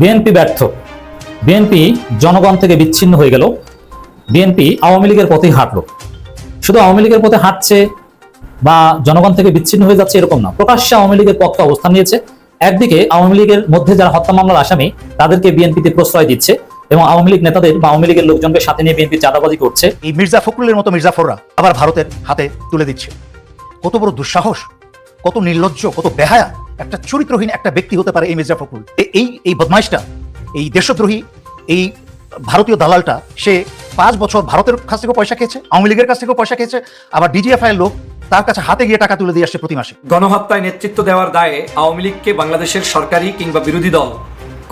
BNP ব্যর্থ। BNP জনগণ থেকে বিচ্ছিন্ন হয়ে গেল। বিএনপি আওয়ামী লীগের পথেই হাঁটলো। শুধু আওয়ামী লীগের পথে হাঁটছে বা জনগণ থেকে বিচ্ছিন্ন হয়ে যাচ্ছে এরকম না। প্রকাশ্যে আওয়ামী লীগের পক্ষে অবস্থান নিয়েছে। একদিকে আওয়ামী লীগের মধ্যে যারা হত্যা মামলার আসামি, তাদেরকে বিএনপিতে প্রশ্রয় দিচ্ছে এবং আওয়ামী লীগ নেতাদের বা আওয়ামী লীগের লোকজনকে সাথে নিয়ে বিএনপি চাঁদাবাজি করছে। এই মির্জা ফখরুলের মতো মির্জাফররা আবার ভারতের হাতে তুলে দিচ্ছে। কত বড় দুঃসাহস, কত নির্লজ্জ, কত বেহায়া। একটা চরিত্রহীন একটা ব্যক্তি হতে পারে এই মির্জা ফখরুল। এই এই বদমাইশটা, এই দেশদ্রোহী, এই ভারতীয় দালালটা, সে পাঁচ বছর ভারতের কাছ থেকেও পয়সা খেয়েছে, আওয়ামী লীগের কাছ থেকেও পয়সা খেয়েছে, আবার ডিজিএফআইয়ের লোক তার কাছে হাতে গিয়ে টাকা তুলে দিয়ে আসছে প্রতি মাসে। গণহত্যায় নেতৃত্ব দেওয়ার দায়ে আওয়ামী লীগকে বাংলাদেশের সরকারি কিংবা বিরোধী দল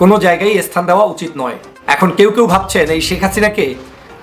কোনো জায়গায় স্থান দেওয়া উচিত নয়। এখন কেউ কেউ ভাবছেন এই শেখ হাসিনাকে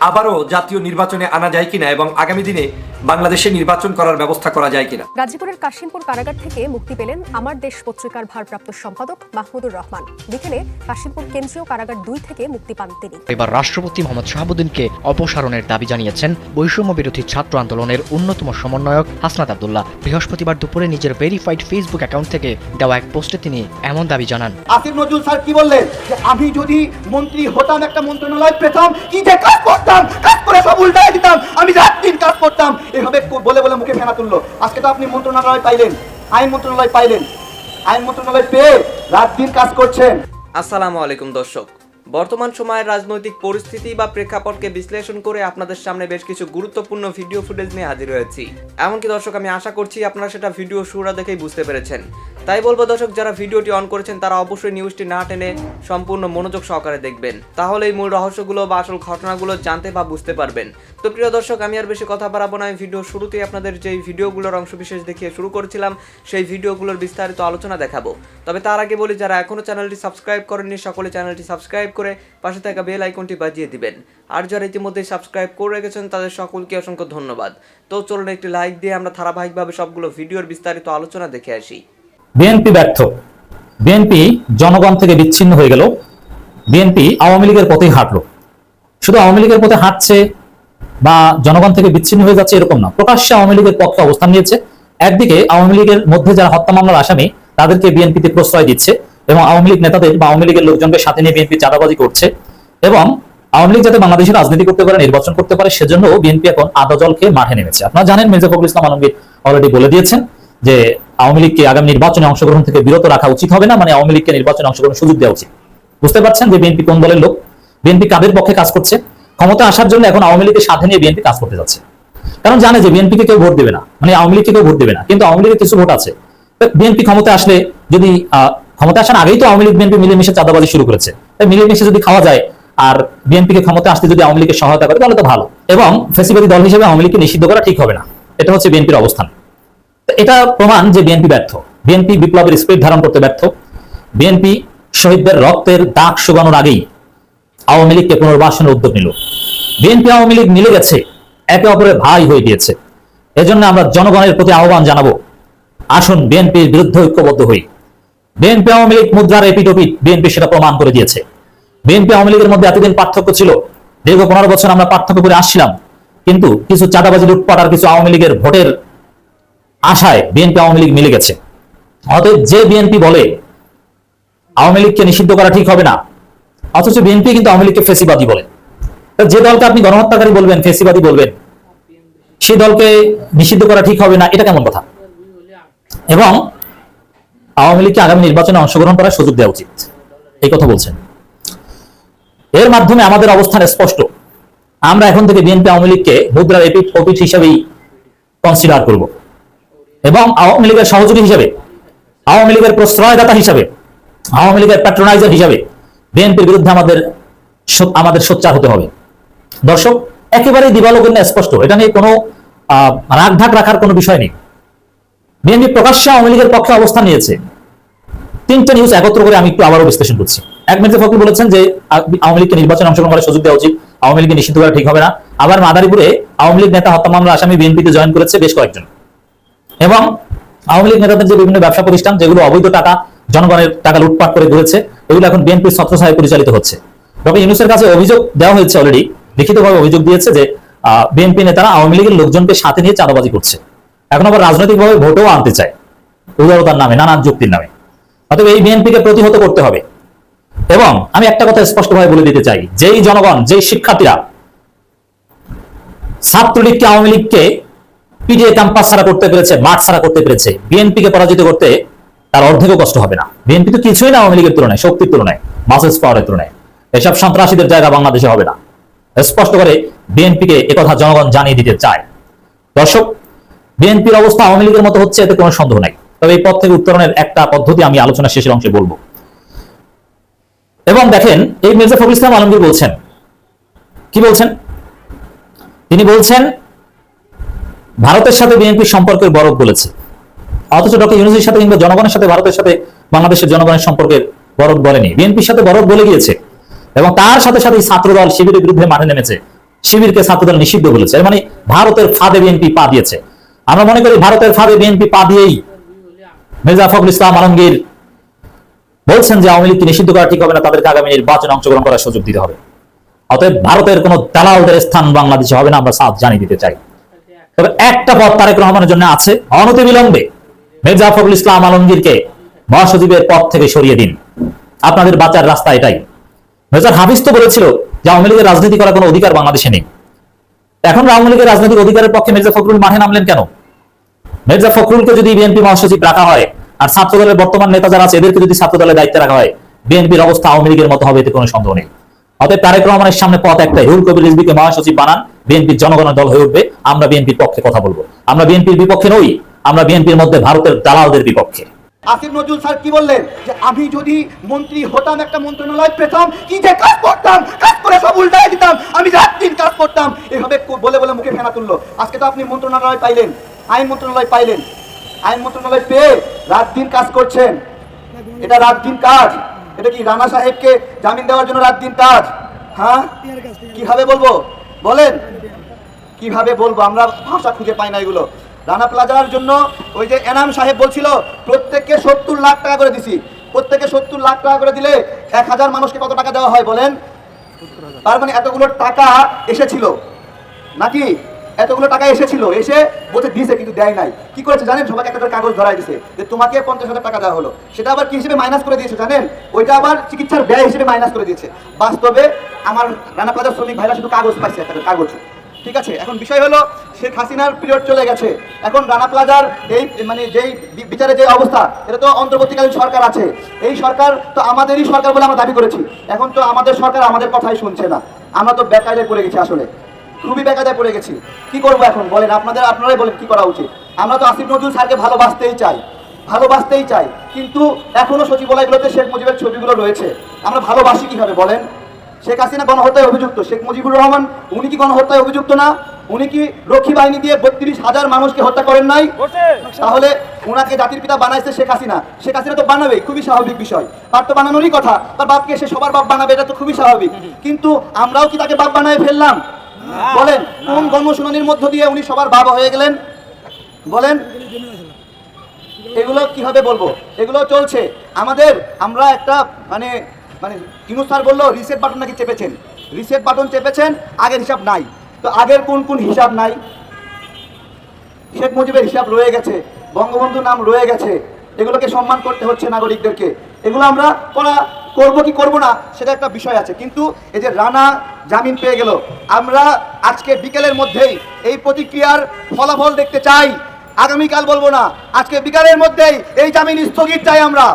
আবারও জাতীয় নির্বাচনে আনা যায় কিনা এবং আগামী দিনে বাংলাদেশে নির্বাচন করার ব্যবস্থা করা যায় কিনা? গাজীপুরের কাশিমপুর কারাগার থেকে মুক্তি পেলেন আমার দেশ পত্রিকার ভারপ্রাপ্ত সম্পাদক মাহমুদুর রহমান। বিকেলে কাশিমপুর কেন্দ্রীয় কারাগার দুই থেকে মুক্তি পান তিনি। এবার রাষ্ট্রপতি মোহাম্মদ শাহাবুদ্দিনকে অপসারণের দাবি জানিয়েছেন বৈষম্য বিরোধী ছাত্র আন্দোলনের অন্যতম সমন্বয়ক হাসনাত আবদুল্লাহ। বৃহস্পতিবার দুপুরে নিজের ভেরিফাইড ফেসবুক অ্যাকাউন্ট থেকে দেওয়া এক পোস্টে তিনি এমন দাবি জানান। আসিফ নজরুল স্যার কি বললেন? যে আমি যদি মন্ত্রী হতাম একটা মন্ত্রণালয় পেতাম কি যে কাজ করতাম? কাজ করে সব উল্টাই দিতাম, আমি রাত দিন কাজ করতাম। এভাবে বলে বলে মুখে ফেনা তুললো। আজকে তো আপনি মন্ত্রণালয় পাইলেন। আইন মন্ত্রণালয় পাইলেন। আইন মন্ত্রণালয় পেয়ে রাত দিন কাজ করছেন। আসসালামু আলাইকুম দর্শক। বর্তমান সময়ের রাজনৈতিক পরিস্থিতি বা প্রেক্ষাপটকে বিশ্লেষণ করে আপনাদের সামনে বেশ কিছু গুরুত্বপূর্ণ ভিডিও ফুটেজ নিয়ে হাজির হয়েছি। এমনকি দর্শক, আমি আশা করছি আপনারা সেটা ভিডিও শুরুটা দেখেই বুঝতে পেরেছেন। তাই বলব, দর্শক, যারা ভিডিওটি অন করেছেন, তারা অবশ্যই নিউজটি না টেনে সম্পূর্ণ মনোযোগ সহকারে দেখবেন। তাহলে এই মূল রহস্যগুলো বা আসল ঘটনাগুলো জানতে বা বুঝতে পারবেন। তো প্রিয় দর্শক, আমি আর বেশি কথা বাড়াবো না। আমি ভিডিও শুরুতেই আপনাদের যেই ভিডিওগুলোর অংশবিশেষ দেখিয়ে শুরু করেছিলাম, সেই ভিডিওগুলোর বিস্তারিত আলোচনা দেখাবো। তবে তার আগে বলি, যারা এখনও চ্যানেলটি সাবস্ক্রাইব করেননি, সকলে চ্যানেলটি সাবস্ক্রাইব করে পাশে থাকা বেল আইকনটি বাজিয়ে দিবেন। আর যারা ইতিমধ্যে সাবস্ক্রাইব করে রেখেছেন, তাদের সকলকে অসংখ্য ধন্যবাদ। তো চলুন একটি লাইক দিয়ে আমরা ধারাবাহিকভাবে সবগুলো ভিডিওর বিস্তারিত আলোচনা দেখে আসি। বিএনপি ব্যর্থ। বিএনপি জনগণ থেকে বিচ্ছিন্ন হয়ে গেল। বিএনপি আওয়ামী লীগের পথেই হাঁটলো। শুধু আওয়ামী লীগের পথে হাঁটছে বা জনগণ থেকে বিচ্ছিন্ন হয়ে যাচ্ছে এরকম না। প্রকাশ্যে আওয়ামী লীগের পক্ষে অবস্থান নিয়েছে। একদিকে আওয়ামী লীগের মধ্যে যারা হত্যা মামলার আসামি, তাদেরকে বিএনপিতে প্রশ্রয় দিচ্ছে। এবং আওয়ামী লীগ নেতাদের বা আওয়ামী লীগের লোকজনকে সাথে নিয়ে বিএনপি চাঁদাবাজি করছে এবং আওয়ামী লীগ যাতে বাংলাদেশের রাজনীতি করতে পারে, নির্বাচন করতে পারে, সেজন্য বিএনপি এখন আদা জল খেয়ে মাঠে নেমেছে। আপনারা জানেন মির্জা ফখরুল ইসলাম আলমগীর অলরেডি বলে দিয়েছেন যে আওয়ামী লীগকে আগামী নির্বাচনে অংশগ্রহণ থেকে বিরত রাখা উচিত হবে না মানে আওয়ামী লীগকে নির্বাচনে অংশগ্রহণ সুযোগ দেওয়া উচিত। বুঝতে পারছেন যে বিএনপি কোন দলের লোক? বিএনপি কাদের পক্ষে কাজ করছে? ক্ষমতা আসার জন্য এখন আওয়ামী লীগের সাথে নিয়ে বিএনপি কাজ করতে যাচ্ছে। কারণ জানে যে বিএনপিকে কেউ ভোট দেবে না। মানে আওয়ামী লীগকে কেউ ভোট দেবে না। কিন্তু আওয়ামী লীগের কিছু ভোট আছে। বিএনপি ক্ষমতা আসলে যদি ক্ষমতা আসার আগেই তো আওয়ামী লীগ বিএনপি মিলেমিশে চাঁদাবাজি শুরু করেছে। তাই মিলেমিশে যদি খাওয়া যায় আর বিএনপিকে ক্ষমতা আসতে যদি আওয়ামী লীগের সহায়তা করে, তাহলে তো ভালো। এবং ফেসিবাদী দল হিসেবে আওয়ামী লীগকে নিষিদ্ধ করা ঠিক হবে না। এটা হচ্ছে বিএনপির অবস্থান। এটা প্রমাণ যে বিএনপি ব্যর্থ। বিএনপি বিপ্লবের স্পিড ধারণ করতে ব্যর্থ। বিএনপি শহীদদের রক্তের দাগ শুকানোর আগেই আওয়ামী লীগকে পুনর্বাসনের উদ্যোগ নিল। বিএনপি আওয়ামী লীগ মিলে গেছে, একে অপরের ভাই হয়ে গিয়েছে। এজন্য আমরা জনগণের প্রতি আহ্বান জানাব, আসুন বিএনপির বিরুদ্ধে ঐক্যবদ্ধ হই। বিএনপি আওয়ামী লীগ মুদ্রার এপিটোপিট বিএনপি সেটা প্রমাণ করে দিয়েছে। বিএনপি আওয়ামী লীগের মধ্যে এতদিন পার্থক্য ছিল, দীর্ঘ পনেরো বছর আমরা পার্থক্য করে আসছিলাম, কিন্তু কিছু চাঁদাবাজি, লুটপাট আর কিছু আওয়ামী লীগের ভোটের আশায় বিএনপি আওয়ামী লীগ মিলে গেছে। অতএব যে বিএনপি বলে, আওয়ামী লীগকে নিষিদ্ধ করা ঠিক হবে না, অথচ বিএনপি কিন্তু আওয়ামী লীগকে ফেসিবাদী বলে। যে দলকে আপনি গণহত্যাকারী বলবেন, ফেসিবাদী বলবেন সেই দলকে নিষিদ্ধ করা ঠিক হবে না, এটা কেমন কথা? এবং আওয়ামী লীগকে আগামী নির্বাচনে অংশগ্রহণ করার সুযোগ দেওয়া উচিত। এই কথা বলছেন। এর মাধ্যমে আমাদের অবস্থান স্পষ্ট। আমরা এখন থেকে বিএনপি আওয়ামী লীগকে মুদ্রার এপিট ওপিট হিসেবেই কনসিডার করব। এবং আওয়ামী লীগের সহযোগী হিসেবে, আওয়ামী লীগের প্রশ্রয়দাতা হিসাবে, আওয়ামী লীগের প্যাট্রোনাইজার হিসাবে বিএনপির বিরুদ্ধে আমাদের আমাদের সোচ্চার হতে হবে। দর্শক, একেবারেই দিবালোকন্য স্পষ্ট। এটা নিয়ে কোনো রাগঢাক রাখার কোনো বিষয় নেই। বিএনপি প্রকাশ্যে আওয়ামী লীগের পক্ষে অবস্থান নিয়েছে। তিনটা নিউজ একত্র করে আমি একটু আবারও বিশ্লেষণ করছি। এক মিনিটে ফখরুল বলেছেন যে আওয়ামী লীগকে নির্বাচনে অংশগ্রহণ করার সুযোগ দেওয়া উচিত। আওয়ামী লীগকে নিষিদ্ধ করা ঠিক হবে না। আবার মাদারীপুরে আওয়ামী লীগ নেতা হত্যা মামলা আসামি বিএনপিতে জয়েন করেছে বেশ কয়েকজন। এবং আওয়ামী লীগ নেতাদের যে বিভিন্ন ব্যবসা প্রতিষ্ঠান, যেগুলো অবৈধ টাকা, জনগণের টাকা লুটপাট করে গড়েছে এগুলো এখন বিএনপির ছত্রছায় পরিচালিত হচ্ছে। ডক্টর ইউনুসের কাছে অভিযোগ দেওয়া হয়েছে অলরেডি লিখিতভাবে অভিযোগ দিয়েছে যে বিএনপি নেতারা আওয়ামী লীগের লোকজনকে সাথে নিয়ে চাঁদাবাজি করছে। এখন আবার রাজনৈতিকভাবে ভোটও আনতে চায়। উদারতার নামে, নানান যুক্তির নামে। অতএব এই বিএনপিকে প্রতিহত করতে হবে। এবং আমি একটা কথা স্পষ্টভাবে বলে দিতে চাই, যেই জনগণ, যেই শিক্ষার্থীরা ছাত্রলীগকে, আওয়ামী লীগকে পিটিএ ক্যাম্পাস ছাড়া করতে পেরেছে, মাঠ ছাড়া করতে পেরেছে, বিএনপিকে পরাজিত করতে তার অর্ধেকও কষ্ট হবে না। বিএনপি তো কিছুই না আওয়ামী লীগের তুলনায়, শক্তির তুলনায় মাসেস পাওয়ারের তুলনায়। এসব সন্ত্রাসীদের জায়গা বাংলাদেশে হবে না। স্পষ্ট করে বিএনপিকে একথা জনগণ জানিয়ে দিতে চায়। দর্শক বিএনপির অবস্থা আওয়ামী লীগের মতো হচ্ছে, এতে কোনো সন্দেহ নাই। তবে এই পথ থেকে উত্তরণের একটা পদ্ধতি আমি আলোচনা শেষের অংশে বলব। এবং দেখেন, এই মির্জা ফখরুল ইসলাম আলমগীর বলছেন, কি বলছেন? তিনি বলছেন, ভারতের সাথে বিএনপির সম্পর্কের বরফ বলেছে অথচ ডক্টর ইউনুসের সাথে কিংবা জনগণের সাথে, ভারতের সাথে বাংলাদেশের জনগণের সম্পর্কের বরফ বলেনি বিএনপির সাথে বরফ বলে গিয়েছে। এবং তার সাথে সাথে ছাত্রদল শিবিরের বিরুদ্ধে মাঠে নেমেছে। শিবিরকে ছাত্রদল নিষিদ্ধ বলেছে। মানে ভারতের ফাঁদে বিএনপি পা দিয়েছে। আমরা মনে করি ভারতের ফাঁদে বিএনপি পা দিয়েই মির্জা ফখরুল ইসলাম আলমগীর বলছেন যে আওয়ামী লীগকে নিষিদ্ধ করা ঠিক হবে না, তাদেরকে আগামী নির্বাচনে অংশগ্রহণ করার সুযোগ দিতে হবে। অতএব ভারতের কোন দালালদের স্থান বাংলাদেশে হবে না, আমরা সাফ জানিয়ে দিতে চাই। তবে একটা পথ তারেক রহমানের জন্য আছে অনতি বিলম্বে মির্জা ফখরুল ইসলাম আলমগীরকে মহাসচিবের পদ থেকে সরিয়ে দিন। আপনাদের বাঁচার রাস্তা এটাই। মির্জা হাফিজ তো বলেছিল যে আওয়ামী লীগের রাজনীতি করার কোনো অধিকার বাংলাদেশে নেই। এখন আওয়ামী লীগের রাজনৈতিক অধিকারের পক্ষে মির্জা ফখরুল মাঠে নামলেন কেন? মির্জা ফখরুলকে যদি বিএনপি মহাসচিব রাখা হয়, আর ছাত্র দলের বর্তমান নেতা যারা আছে, এদেরকে যদি ছাত্র দলের দায়িত্বে রাখা হয়, বিএনপির অবস্থা আওয়ামী লীগের মতো হবে এতে কোনো সন্দেহ নেই। অতএব তারেক রহমানের সামনে পথ একটাই, রুল কবির রিজবিকে মহাসচিব বানান, বিএনপির জনগণের দল হয়ে উঠবে, আমরা বিএনপির পক্ষে কথা বলব। আমরা বিএনপির বিপক্ষে নই, আমরা বিএনপির মধ্যে ভারতের দালালদের বিপক্ষে। আসিফ নজরুল স্যার কি বললেন? যে আমি যদি মন্ত্রী হতাম, একটা মন্ত্রণালয় পেতাম, কি যে কাজ করতাম? কাজ করে সব উল্টাই দিতাম। আমি রাত দিন কাজ করতাম। এভাবে বলে বলে মুখে ফেনা তুললো। আজকে তো আপনি মন্ত্রণালয় পাইলেন। আইন মন্ত্রণালয় পাইলেন। আইন মন্ত্রণালয় পেয়ে রাত দিন কাজ করছেন। এটা রাত দিন কাজ। এটা কি রানা সাহেবকে জামিন দেওয়ার জন্য রাত দিন কাজ? হ্যাঁ? কীভাবে বলব? বলেন। কীভাবে বলব? আমরা ভাষা খুঁজে পাই না এগুলো। রানা প্লাজার জন্য ওই যে এনাম সাহেব বলছিল, প্রত্যেককে সত্তর লাখ টাকা করে দিছি। প্রত্যেকে সত্তর লাখ টাকা করে দিলে এক হাজার মানুষকে কত টাকা দেওয়া হয় বলেন? তার মানে এতগুলো টাকা এসেছিল। নাকি এতগুলো টাকা এসেছিল? এসে বলছে, দিয়েছে, কিন্তু দেয় নাই। কি করেছে জানেন? সবাইকে একটা করে কাগজ ধরাই দিছে যে তোমাকে পঞ্চাশ হাজার টাকা দেওয়া হলো। সেটা আবার কি হিসেবে মাইনাস করে দিয়েছে জানেন? ওইটা আবার চিকিৎসার ব্যয় হিসেবে মাইনাস করে দিয়েছে। বাস্তবে আমার রানা প্লাজার শ্রমিক ভাইরা শুধু কাগজ পাইছে, একটা কাগজ। ঠিক আছে, এখন বিষয় হলো শেখ হাসিনার পিরিয়ড চলে গেছে। এখন রানা প্লাজার এই মানে যেই বিচারে যে অবস্থা, এটা তো অন্তর্বর্তীকালীন সরকার আছে। এই সরকার তো আমাদেরই সরকার বলে আমরা দাবি করেছি। এখন তো আমাদের সরকার আমাদের কথাই শুনছে না। আমরা তো বেকায়দায় পড়ে গেছি আসলে। খুবই বেকায়দায় পড়ে গেছি। কি করব এখন? বলেন, আপনাদের, আপনারাই বলেন, কি করা উচিত? আমরা তো আসিফ নজরুল স্যারকে ভালোবাসতেই চাই। ভালোবাসতেই চাই। কিন্তু এখনও সচিবালয়গুলোতে শেখ মুজিবের ছবিগুলো রয়েছে। আমরা ভালোবাসি কীভাবে, বলেন? শেখ হাসিনা গণহত্যায় অভিযুক্ত। শেখ মুজিবুর রহমান, উনি কি গণহত্যায় অভিযুক্ত না? উনি কি রক্ষী বাহিনী দিয়ে বত্রিশ হাজার মানুষকে হত্যা করেন নাই? তাহলে ওনাকে জাতির পিতা বানাইছে শেখ হাসিনা। শেখ হাসিনা তো বানাবে খুবই স্বাভাবিক বিষয়। তার তো বানানোরই কথা। তার বাপকে সে সবার বাপ বানাবে, এটা তো খুবই স্বাভাবিক। কিন্তু আমরাও কি তাকে বাপ বানায় ফেললাম? বলেন, কোন গণশুনানির মধ্য দিয়ে উনি সবার বাবা হয়ে গেলেন? বলেন, এগুলো কীভাবে বলব? এগুলো চলছে। আমাদের, আমরা একটা মানে মানে কিনু স্যার বলল রিসেট বাটন নাকি চেপেছেন? রিসেট বাটন চেপেছেন, আগের হিসাব নাই। তো আগের কোন কোন হিসাব নাই? শেখ মুজিবের হিসাব রয়ে গেছে, বঙ্গবন্ধুর নাম রয়ে গেছে। এগুলোকে সম্মান করতে হচ্ছে নাগরিকদেরকে। এগুলো আমরা করা, করব কি করব না, সেটা একটা বিষয় আছে। কিন্তু এই যে রানা জামিন পেয়ে গেল, আমরা আজকে বিকেলের মধ্যেই এই প্রতিক্রিয়ার ফলাফল দেখতে চাই। আগামীকাল বলব না আজকে বিকালের মধ্যেই এই জামিন স্থগিত চাই আমরা।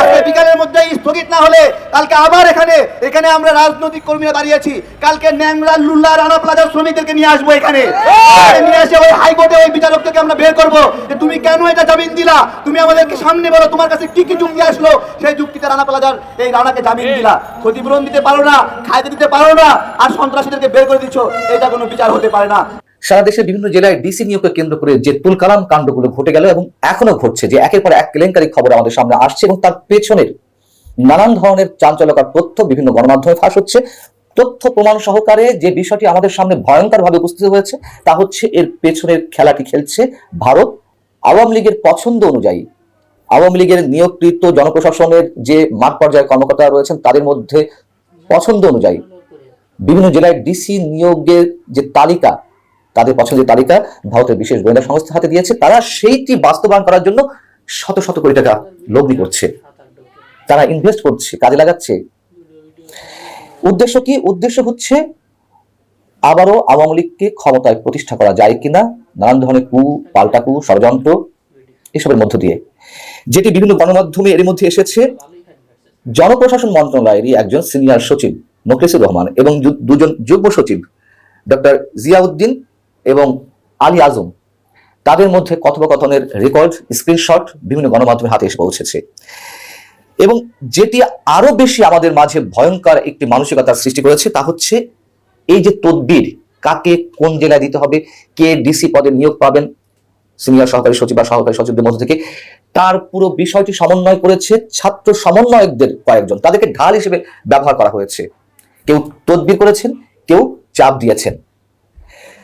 আজকে বিকালের মধ্যেই স্থগিত না হলে কালকে আবার এখানে এখানে আমরা রাজনৈতিক কর্মীরা দাঁড়িয়েছি কালকে ন্যাংরা লুল্লা রানা প্লাজার শ্রমিকদেরকে নিয়ে আসব এখানে। নিয়ে এসে ওই হাইকোর্টে ওই বিচারককে আমরা বের করব যে তুমি কেন এটা জামিন দিলা? তুমি আমাদেরকে সামনে বলো তোমার কাছে কি কি যুক্তি আসলো? সেই যুক্তিতে রানা প্লাজার এই রানাকে জামিন দিলা। ক্ষতিপূরণ দিতে পারো না খাইতে দিতে পারো না আর সন্ত্রাসীদেরকে বের করে দিচ্ছ। এটা কোনো বিচার হতে পারে না। সারা দেশের বিভিন্ন জেলায় ডিসি নিয়োগকে কেন্দ্র করে যে তুলকালাম কাণ্ডগুলো ঘটে গেল এবং এখনও ঘটছে যে একের পর এক কেলেঙ্কারি খবর আমাদের সামনে আসছে এবং তার পেছনের নানান ধরনের চাঞ্চল্যকর তথ্য বিভিন্ন গণমাধ্যমে ফাঁস হচ্ছে। তথ্য প্রমাণ সহকারে যে বিষয়টি আমাদের সামনে ভয়ঙ্কর ভাবে উপস্থিত হয়েছে, তা হচ্ছে এর পেছনের খেলাটি খেলছে ভারত। আওয়ামী লীগের পছন্দ অনুযায়ী আওয়ামী লীগের নিয়োগকৃত জনপ্রশাসনের যে মাঠ পর্যায়ে কর্মকর্তা রয়েছেন, তাদের মধ্যে পছন্দ অনুযায়ী বিভিন্ন জেলায় ডিসি নিয়োগের যে তালিকা তাদের পছন্দের তালিকা ভারতের বিশেষ গোয়েন্দা সংস্থা হাতে দিয়েছে। তারা সেইটি বাস্তবায়ন করার জন্য শত শত কোটি টাকা লগ্নি করছে। তারা ইনভেস্ট করছে, কাজে লাগাচ্ছে। উদ্দেশ্য কি? উদ্দেশ্য হচ্ছে আবারও আওয়ামী লীগকে ক্ষমতায় প্রতিষ্ঠা করা যায় কিনা? নানান ধরনের কু, পাল্টা কু, ষড়যন্ত্র এসবের মধ্য দিয়ে। যেটি বিভিন্ন গণমাধ্যমে এর মধ্যে এসেছে। জনপ্রশাসন মন্ত্রণালয়েরই একজন সিনিয়র সচিব, মোখলেসুর রহমান, এবং দুজন যুগ্ম সচিব, ডক্টর জিয়াউদ্দিন এবং আলী আজম, তাদের মধ্যে কথোপকথনের রেকর্ড স্ক্রিনশট বিভিন্ন গণমাধ্যমের হাতে এসে পৌঁছেছে। এবং যেটি আরও বেশি আমাদের মাঝে ভয়ঙ্কর একটি মানসিকতার সৃষ্টি করেছে তা হচ্ছে এই যে তদবির, কাকে কোন জেলায় দিতে হবে, কে ডিসি পদে নিয়োগ পাবেন সিনিয়র সহকারী সচিব বা সহকারী সচিবদের মধ্যে থেকে, তার পুরো বিষয়টি সমন্বয় করেছে ছাত্র সমন্বয়কদের কয়েকজন। তাদেরকে ঢাল হিসেবে ব্যবহার করা হয়েছে। কেউ তদবির করেছেন, কেউ চাপ দিয়েছেন।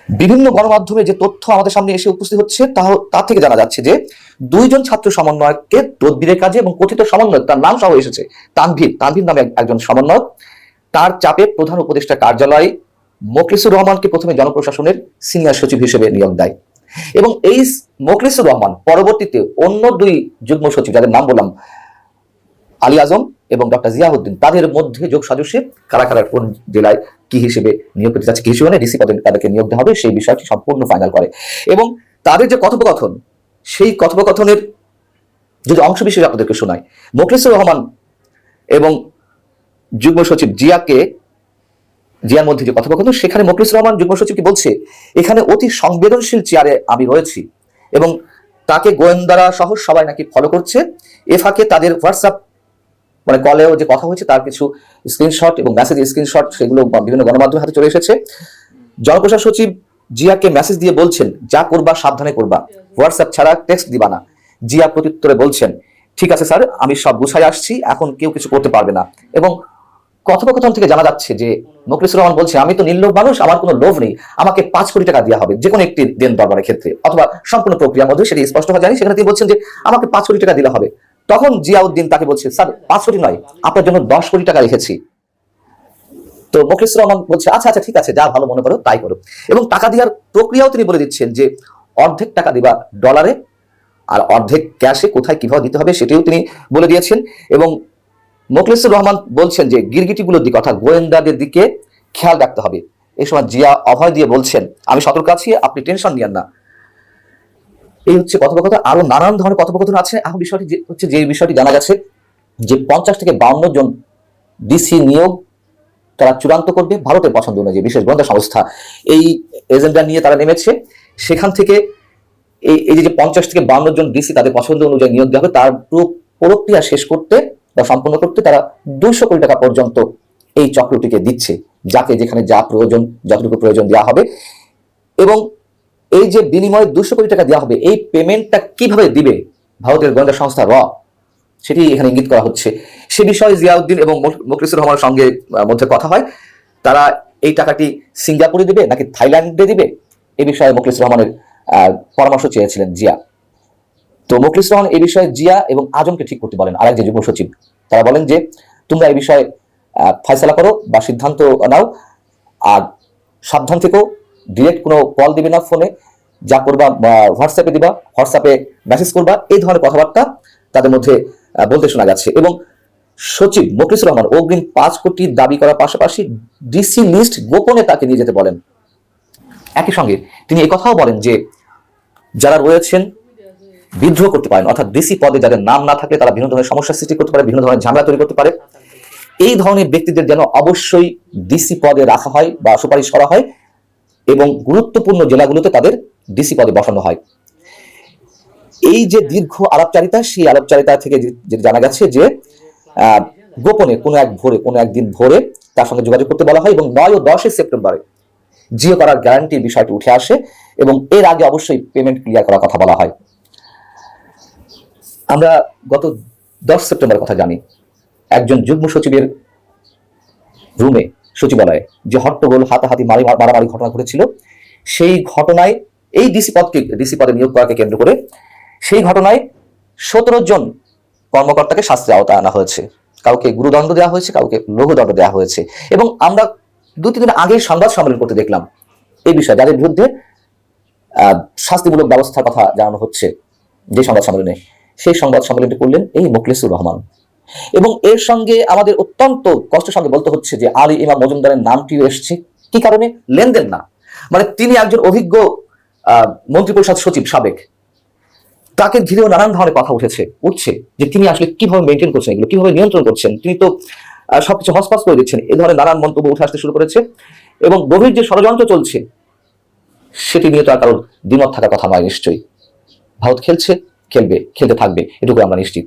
বিভিন্ন গণমাধ্যমে যে তথ্য আমাদের সামনে এসে উপস্থিত হচ্ছে, তা তা থেকে জানা যাচ্ছে যে দুইজন ছাত্র সমন্বয়ককে তদবিরের কাজে এবং কথিত সমন্বয়ক, তার নাম সহ এসেছে তানভীর। তানভীর নামে একজন সমন্বয়ক। তার চাপে প্রধান উপদেষ্টা কার্যালয় মোখলিসুর রহমানকে প্রথমে জনপ্রশাসনের সিনিয়র সচিব হিসেবে নিয়োগ দেয়। এবং এই মোখলিসুর রহমান পরবর্তীতে অন্য দুই যুগ্ম সচিব, যাদের নাম বললাম, আলী আজম এবং ডক্টর জিয়াউদ্দিন, তাদের মধ্যে যোগ সাজসে কারা কোন জেলায় কি হিসেবে নিয়োগ পেতে যাচ্ছে কি হিসেবে মানে ডিসি পদে তাদেরকে নিয়োগ দেওয়া হবে, সেই বিষয়টি সম্পূর্ণ ফাইনাল করে। এবং তাদের যে কথোপকথন, সেই কথোপকথনের যদি অংশ বিশেষ আপনাদেরকে শোনায় মোখলিসুর রহমান এবং যুগ্ম সচিব জিয়াকে, জিয়ার মধ্যে যে কথোপকথন, সেখানে মোখলিসুর রহমান যুগ্ম সচিব কি বলছে, এখানে অতি সংবেদনশীল চেয়ারে আমি রয়েছি এবং তাকে গোয়েন্দারা সহ সবাই নাকি ফলো করছে। এ ফাঁকে তাদের হোয়াটসঅ্যাপ মানে কলেও যে কথা হয়েছে, তার কিছু স্ক্রিনশট এবং মেসেজ স্ক্রিনশট সেগুলো বিভিন্ন গণমাধ্যমের হাতে চলে এসেছে। জনপ্রশাসন সচিব জিয়াকে মেসেজ দিয়ে বলছেন, যা করবা সাবধানে করবা। হোয়াটসঅ্যাপ ছাড়া টেক্সট দিবা না। জিয়া প্রত্যুত্তরে বলছেন, ঠিক আছে স্যার আমি সব গুছাই আসছি, এখন কেউ কিছু করতে পারবে না। এবং কথোপকথন থেকে জানা যাচ্ছে যে মুখলিসুর রহমান বলছে, আমি তো নির্লোভ মানুষ, আমার কোনো লোভ নেই। আমাকে পাঁচ কোটি টাকা দেওয়া হবে যে কোনো একটি দেন দরবারের ক্ষেত্রে। অথবা সম্পূর্ণ প্রক্রিয়ার মধ্যে সেটি স্পষ্ট হওয়া জানি। সেখানে তিনি বলছেন যে, আমাকে পাঁচ কোটি টাকা দিলে হবে। তখন জিয়াউদ্দিন তাকে বলছে, স্যার, পাঁচ কোটি নয়, আপনার জন্য দশ কোটি টাকা রেখেছি। তো মুখলিসুর রহমান বলছে আচ্ছা আচ্ছা ঠিক আছে, যা ভালো মনে করো, তাই করো। এবং টাকা দেওয়ার প্রক্রিয়াও তিনি বলে দিচ্ছেন যে, অর্ধেক টাকা দিবা ডলারে আর অর্ধেক ক্যাশে কোথায় কীভাবে দিতে হবে সেটিও তিনি বলে দিয়েছেন। এবং মোখলেসুর রহমান বলছেন যে, গিরগিটিগুলোর দিকে অর্থাৎ গোয়েন্দাদের দিকে খেয়াল রাখতে হবে। এই সময় জিয়া অভয় দিয়ে বলছেন, আমি সতর্ক আছি, আপনি টেনশন নিয়েন না। এই হচ্ছে কথোপকথন, আরও নানান ধরনের কথোপকথন আছে। এখন বিষয়টি হচ্ছে যে বিষয়টি জানা গেছে, যে পঞ্চাশ থেকে বাউন্ন জন ডিসি নিয়োগ তারা চূড়ান্ত করবে ভারতের পছন্দ অনুযায়ী, বিশেষ গোয়েন্দা সংস্থা। এই এজেন্ডা নিয়ে তারা নেমেছে। সেখান থেকে এই এই যে পঞ্চাশ থেকে বান্ন জন ডিসি তাদের পছন্দ অনুযায়ী নিয়োগ দেওয়া হবে, তার পুরো প্রক্রিয়া শেষ করতে বা সম্পন্ন করতে তারা দুইশো কোটি টাকা পর্যন্ত এই চক্রটিকে দিচ্ছে, যাকে যেখানে যা প্রয়োজন, যতটুকু প্রয়োজন দেওয়া হবে। এবং এই যে বিনিময়ে দুশো কোটি টাকা দেওয়া হবে, এই পেমেন্টটা কীভাবে দিবে ভারতের গোয়েন্দা সংস্থা র? সেটি এখানে ইঙ্গিত করা হচ্ছে। সে বিষয়ে জিয়াউদ্দিন এবং মোখ- মোখলিসুর রহমানের সঙ্গে মধ্যে কথা হয়। তারা এই টাকাটি সিঙ্গাপুরে দিবে নাকি থাইল্যান্ডে দিবে? এ বিষয়ে মোখলিসুর রহমানের পরামর্শ চেয়েছিলেন জিয়া। তো মোখলিস রহমান এ বিষয়ে জিয়া এবং আজমকে ঠিক করতে বলেন আরেক যে যুগ্ম সচিব। তারা বলেন যে, তোমরা এই বিষয়ে ফয়সালা করো বা সিদ্ধান্ত নাও। আর সাবধান থেকেও ডিরেক্ট কোনো কল দিবে না ফোনে যা করবা হোয়াটসঅ্যাপে দিবা হোয়াটসঅ্যাপে মেসেজ করবা, এই ধরনের কথাবার্তা তাদের মধ্যে বলতে শোনা যাচ্ছে। এবং সচিব মুখলিসুর রহমান অগ্রিম পাঁচ কোটি দাবি করার পাশাপাশি ডিসি লিস্ট গোপনে তাকে নিয়ে যেতে বলেন। একই সঙ্গে তিনি কথাও বলেন যে, যারা রয়েছেন, বিদ্রোহ করতে পারেন, অর্থাৎ ডিসি পদে যাদের নাম না থাকে তারা বিভিন্ন ধরনের সমস্যা সৃষ্টি করতে পারে বিভিন্ন ধরনের ঝামেলা তৈরি করতে পারে। এই ধরনের ব্যক্তিদের যেন অবশ্যই ডিসি পদে রাখা হয় বা সুপারিশ করা হয় এবং গুরুত্বপূর্ণ জেলাগুলোতে তাদের ডিসি পদে বসানো হয়। এই যে দীর্ঘ আলাপচারিতা, সেই আলাপচারিতা থেকে জানা গেছে যে গোপনে কোনো এক ভোরে, কোনো একদিন ভোরে তার সঙ্গে যোগাযোগ করতে বলা হয় এবং নয় ও দশই সেপ্টেম্বরে জিও করার গ্যারান্টির বিষয়টি উঠে আসে এবং এর আগে অবশ্যই পেমেন্ট ক্লিয়ার করার কথা বলা হয়। আমরা গত দশ সেপ্টেম্বরের কথা জানি। একজন যুগ্ম সচিবের রুমে সচিবালয়ে যে হট্টগোল, হাতাহাতি মারি, মারামারি ঘটনা ঘটেছিল, সেই ঘটনায় এই ডিসি পদকে, ডিসি পদে নিয়োগ করাকে কেন্দ্র করে সেই ঘটনায় সতেরো জন কর্মকর্তাকে শাস্তির আওতায় আনা হয়েছে। কাউকে গুরুদণ্ড দেওয়া হয়েছে, কাউকে লঘুদণ্ড দেওয়া হয়েছে। এবং আমরা দু তিন দিন আগে সংবাদ সম্মেলন করতে দেখলাম এই বিষয়ে, যাদের বিরুদ্ধে শাস্তিমূলক ব্যবস্থার কথা জানানো হচ্ছে যে সংবাদ সম্মেলনে। সেই সংবাদ সম্মেলনটি করলেন এই মুখলিসুর রহমান। এবং এর সঙ্গে আমাদের অত্যন্ত কষ্টের সঙ্গে বলতে হচ্ছে যে আলী ইমাম মজুমদারের নামটিও এসছে। কি কারণে? লেনদেন না। মানে তিনি একজন অভিজ্ঞ মন্ত্রিপরিষদ সচিব, সাবেক। তাকে ঘিরেও নানান ধরনের কথা উঠেছে, উঠছে যে তিনি আসলে কীভাবে মেনটেন করছেন এগুলো, কীভাবে নিয়ন্ত্রণ করছেন। তিনি তো সবকিছু হসপাস করে দিচ্ছেন। এ ধরনের নানান মন্তব্য উঠে আসতে শুরু করেছে এবং গভীর যে ষড়যন্ত্র চলছে, সেটি নিয়ে তো আর কারোর দ্বিমত থাকার কথা নয় নিশ্চয়ই। ভারত খেলছে, খেলবে, খেলতে থাকবে এটুকু আমরা নিশ্চিত।